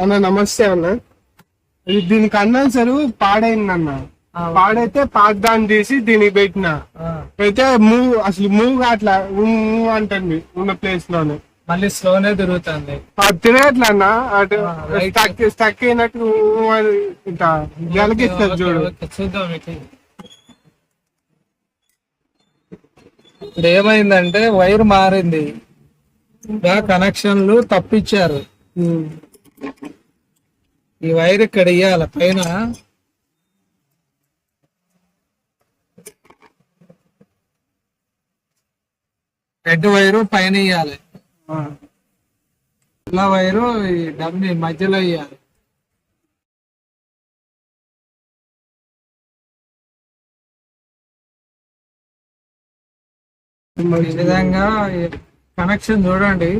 అన్న నమస్తే అన్న. ఇది దీనికి కండెన్సర్ పాడైంది అన్న పాడైతే పాడ్దాన్ని తీసి దీనికి పెట్టిన. అయితే మూవ్ అసలు మూవ్ అట్లా మూవ్ అంటుంది ఉన్న ప్లేస్లోనే. మళ్ళీ స్లోనే తిరుగుతుంది. తిరగట్లా అన్న అటు. స్టక్ స్టక్ అయినట్టు ఇట్లా చూడు. చూద్దాం. ఇప్పుడు ఏమైందంటే వైర్ మారింది. కనెక్షన్లు తప్పించారు. ఈ వైర్ ఇక్కడ ఇయ్యాలి పైన. రెడ్ వైరు పైన ఇయ్యాలి. ఇలా వైరు ఈ డమ్మి మధ్యలో ఇయ్యాలి. ఈ విధంగా కనెక్షన్ చూడండి.